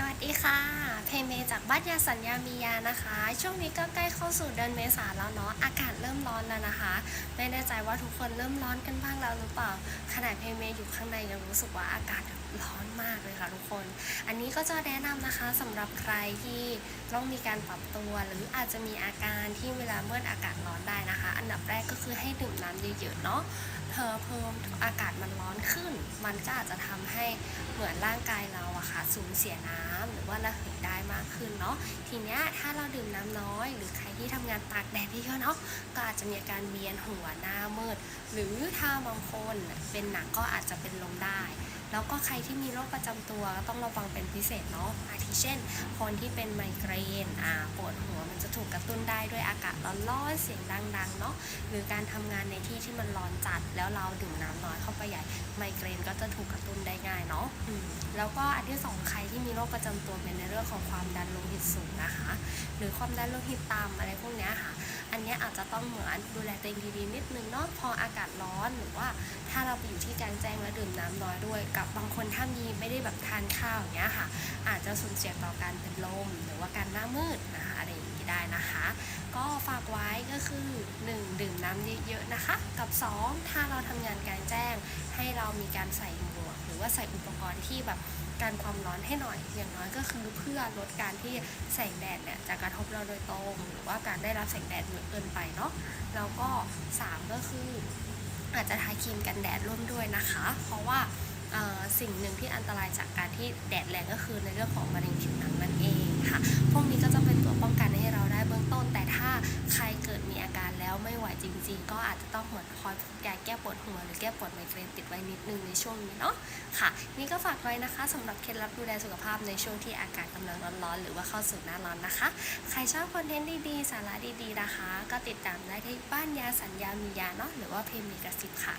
สวัสดีค่ะ เพเมจากบ้านยาสัญญามียานะคะ ช่วงนี้ก็ใกล้เข้าสู่เดือนเมษาแล้วเนาะ อากาศเริ่มร้อนแล้วนะคะ ไม่แน่ใจว่าทุกคนเริ่มร้อนกันบ้างแล้วหรือเปล่า ขนาดเพเมอยู่ข้างในยังรู้สึกว่าอากาศร้อนมากเลยค่ะทุกคน อันนี้ก็จะแนะนำนะคะสำหรับใครที่ต้องมีการปรับตัวหรืออาจจะมีอาการที่เวลาเมื่ออากาศร้อนได้นะคะ อันดับแรกก็คือให้ดื่มน้ำเยอะๆเนาะ เธอเพิ่มอากาศมันร้อนขึ้น มันก็อาจจะทำให้เหมือนร่างกายเราอะค่ะสูญเสียน้ำหรือว่าระเหยได้มากขึ้นเนาะทีเนี้ยถ้าเราดื่มน้ำน้อย หรือใครที่ทำงานตากแดดเยอะเนาะก็อาจจะมีอาการเวียนหัวหน้ามืด หรือถ้าบางคนเป็นหนักก็อาจจะเป็นลมได้แล้วก็ใครที่มีโรคประจำตัวก็ต้องระวังเป็นพิเศษเนาะอาทิเช่น คนที่เป็นไมเกรนอ่าปวดหัวมันจะ ตุ้นได้ด้วยอากาศร้อนๆเสียงดังๆเนาะหรือการทำงานในที่ที่มันร้อนจัด แล้วเราดื่มน้ำน้อยเข้าไปใหญ่ไมเกรนก็จะถูกกระตุ้นได้ง่ายเนาะแล้วก็อันที่สองใครที่มีโรคประจำตัวเป็นในเรื่องของความดันโลหิตสูงนะคะ หรือความดันโลหิตต่ำอะไรพวกเนี้ยค่ะ อันเนี้ยอาจจะต้องเหมือนดูแลตัวเองดีๆนิดนึงเนาะพออากาศร้อนหรือว่าถ้าเราไปอยู่ที่กลางแจ้งแล้วดื่มน้ำน้อยด้วย กับบางคนถ้ามีไม่ได้แบบทานข้าวอย่างเงี้ยค่ะ อาจจะสูญเสียต่อการเป็นลมหรือว่าการหน้ามืด ก็ฝากไว้ก็คือ 1. ดื่มน้ำเยอะๆนะคะ กับ 2. ถ้าเราทำงานกลางแจ้ง ให้เรามีการใส่หมวก หรือว่าใส่อุปกรณ์ที่แบบกันความร้อนให้หน่อย อย่างน้อยก็คือเพื่อลดการที่แสงแดดเนี่ยจะกระทบเราโดยตรง หรือว่าการได้รับแสงแดดเยอะเกินไปเนาะแล้วก็ 3 ก็คือ อาจจะทาครีมกันแดดร่วมด้วยนะคะ เพราะว่าสิ่งหนึ่งที่อันตรายจากการที่แดดแรงก็คือในเรื่องของมะเร็งผิวหนังนั่นเอง จริง ๆ ก็อาจจะต้องเหมือนคอยพกยาแก้ปวดหัวหรือแก้ปวดไมเกรนติดไว้นิดนึงในช่วงนี้เนาะค่ะ นี่ก็ฝากไว้นะคะสำหรับเคล็ดลับดูแลสุขภาพในช่วงที่อากาศกำลังร้อนๆหรือว่าเข้าสู่หน้าร้อนนะคะ ใครชอบคอนเทนต์ดีๆ สาระดีๆนะคะ ก็ติดตามได้ที่บ้านยาสัญญามียาเนาะหรือว่าเพมีกระสิบค่ะ